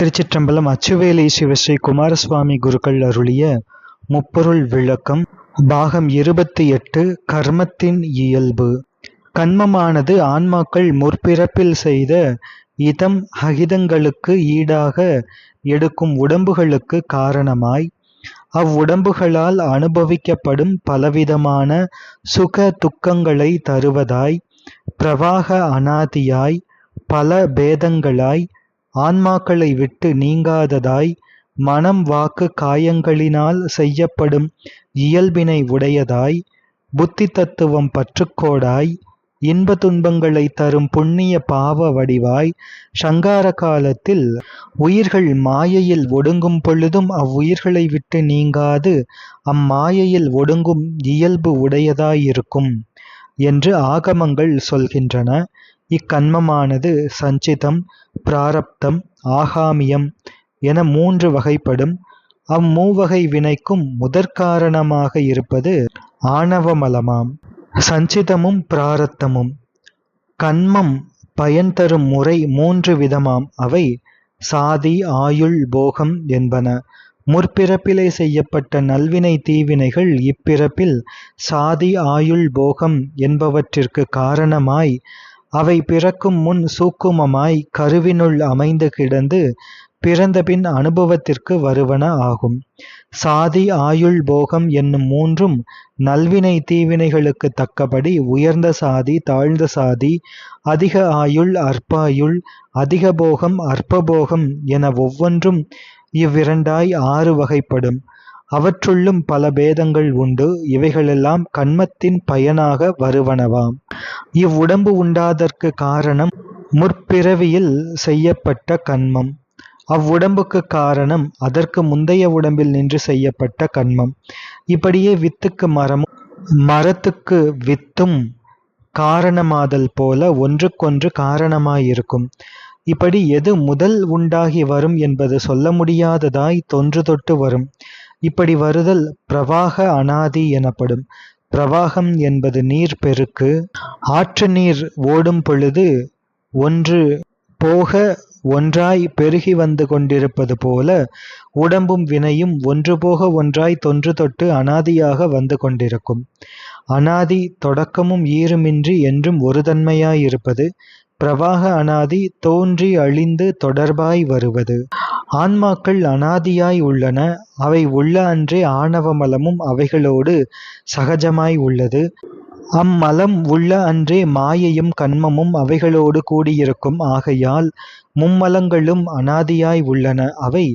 திருச்சிற்றம்பலம் அச்சுவேலி சிவஸ்ரீ குமாரசுவாமி குருக்கள் அருளிய முப்பொருள் விளக்கம் பாகம் இருபத்தி எட்டு கர்மத்தின் இயல்பு. கண்மமானது ஆன்மாக்கள் முற்பிறப்பில் செய்த இதம் அகிதங்களுக்கு ஈடாக எடுக்கும் உடம்புகளுக்கு காரணமாய் அவ்வுடம்புகளால் அனுபவிக்கப்படும் பலவிதமான சுக துக்கங்களை தருவதாய் பிரவாக அனாதியாய் பல பேதங்களாய் ஆன்மாக்களை விட்டு நீங்காததாய் மனம் வாக்கு காயங்களினால் செய்யப்படும் இயல்பினை உடையதாய் புத்தி தத்துவம் பற்றுக்கோடாய் இன்ப துன்பங்களை தரும் புண்ணிய பாவ வடிவாய் சங்கார காலத்தில் உயிர்கள் மாயையில் ஒடுங்கும் பொழுதும் அவ்வுயிர்களை விட்டு நீங்காது அம்மாயையில் ஒடுங்கும் இயல்பு உடையதாயிருக்கும் என்று ஆகமங்கள் சொல்கின்றன. இக்கண்மமானது சஞ்சிதம் பிராரப்தம் ஆகாமியம் என மூன்று வகைப்படும். அம்மூவகை வினைக்கும் முதற்காரணமாக இருப்பது ஆணவமலமாம். சஞ்சிதமும் பிராரத்தமும் கண்மம் பயன் தரும் முறை மூன்று விதமாம். அவை சாதி ஆயுள் போகம் என்பன. முற்பிறப்பிலே செய்யப்பட்ட நல்வினை தீவினைகள் இப்பிறப்பில் சாதி ஆயுள் போகம் என்பவற்றிற்கு காரணமாய் அவை பிறக்கும் முன் சூக்குமமாய் கருவினுள் அமைந்து கிடந்து பிறந்தபின் அனுபவத்திற்கு வருவன ஆகும். சாதி ஆயுள் போகம் என்னும் மூன்றும் நல்வினை தீவினைகளுக்கு தக்கபடி உயர்ந்த சாதி தாழ்ந்த சாதி அதிக ஆயுள் அற்பாயுள் அதிக போகம் அற்பபோகம் என ஒவ்வொன்றும் இவ்விரண்டாய் ஆறு வகைப்படும். அவற்றுள்ளும் பல பேதங்கள் உண்டு. இவைகளெல்லாம் கண்மத்தின் பயனாக வருவனவாம். இவ்வுடம்பு உண்டாதற்கு காரணம் முற்பிறவியில் செய்யப்பட்ட கண்மம். அவ்வுடம்புக்கு காரணம் அதற்கு முந்தைய உடம்பில் நின்று செய்யப்பட்ட கண்மம். இப்படியே வித்துக்கு மரமும் மரத்துக்கு வித்தும் காரணமாதல் போல ஒன்றுக்கொன்று காரணமாயிருக்கும். இப்படி எது முதல் உண்டாகி வரும் என்பது சொல்ல முடியாததாய் தொன்று தொட்டு வரும். இப்படி வருதல் பிரவாக அனாதி எனப்படும். பிரவாகம் என்பது நீர் பெருக்கு ஆற்று நீர் ஓடும் பொழுது ஒன்று போக ஒன்றாய் பெருகி வந்து கொண்டிருப்பது போல உடம்பும் வினையும் ஒன்று போக ஒன்றாய் தொன்று தொட்டு அனாதியாக வந்து கொண்டிருக்கும். அனாதி தொடக்கமும் ஈருமின்றி என்றும் ஒரு தன்மையாயிருப்பது பிரவாக அனாதி தோன்றி அழிந்து தொடர்பாய் வருவது. ஆன்மாக்கள் அனாதியாய் உள்ளன. அவை உள்ள அன்றே ஆணவ மலமும் அவைகளோடு சகஜமாய் உள்ளது. அம்மலம் உள்ள அன்றே மாயையும் கண்மமும் அவைகளோடு கூடியிருக்கும். ஆகையால் மும்மலங்களும் அனாதியாய் உள்ளன. அவை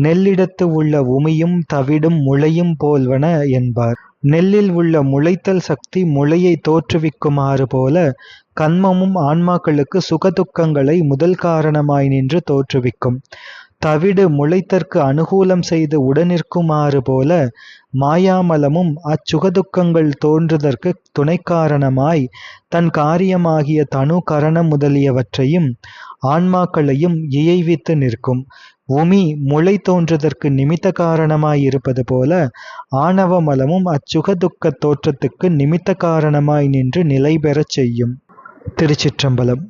நெல்லிடத்து உள்ள உமியும் தவிடும் முளையும் போல்வன என்பார். நெல்லில் உள்ள முளைத்தல் சக்தி முளையை தோற்றுவிக்குமாறு போல கண்மமும் ஆன்மாக்களுக்கு சுகதுக்கங்களை முதல் காரணமாய் நின்று தோற்றுவிக்கும். தவிடு முளைத்தற்கு அனுகூலம் செய்து உடனிற்குமாறு போல மாயாமலமும் அச்சுகதுக்கங்கள் தோன்றுதற்கு துணைக்காரணமாய் தன் காரியமாகிய தனு கரணம் முதலியவற்றையும் ஆன்மாக்களையும் இயைவித்து நிற்கும். உமி முளை தோன்றுதற்கு நிமித்த காரணமாய் இருப்பது போல ஆணவ மலமும் அச்சுகதுக்க தோற்றத்துக்கு நிமித்த காரணமாய் நின்று நிலை பெறச் செய்யும். திருச்சிற்றம்பலம்.